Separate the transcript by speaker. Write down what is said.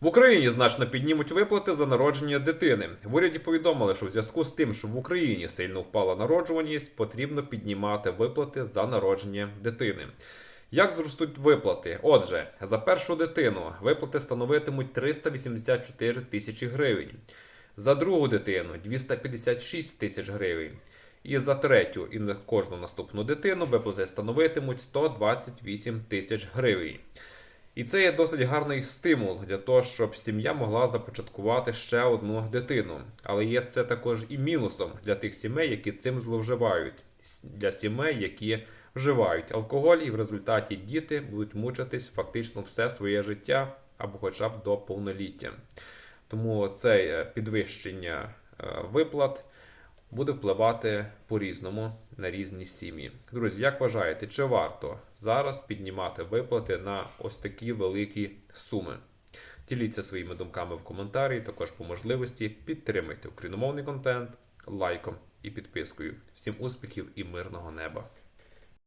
Speaker 1: В Україні значно піднімуть виплати за народження дитини. В уряді повідомили, що в зв'язку з тим, що в Україні сильно впала народжуваність, потрібно піднімати виплати за народження дитини. Як зростуть виплати? Отже, за першу дитину виплати становитимуть 384 тисячі гривень, за другу дитину 256 тисяч гривень. І за третю і на кожну наступну дитину виплати становитимуть 128 тисяч гривень. І це є досить гарний стимул для того, щоб сім'я могла започаткувати ще одну дитину. Але є це також і мінусом для тих сімей, які цим зловживають, для сімей, які вживають алкоголь, і в результаті діти будуть мучитись фактично все своє життя або хоча б до повноліття. Тому це підвищення е, виплат буде впливати по-різному на різні сім'ї. Друзі, як вважаєте, чи варто зараз піднімати виплати на ось такі великі суми? Діліться своїми думками в коментарі. Також по можливості підтримайте україномовний контент лайком і підпискою. Всім успіхів і мирного неба!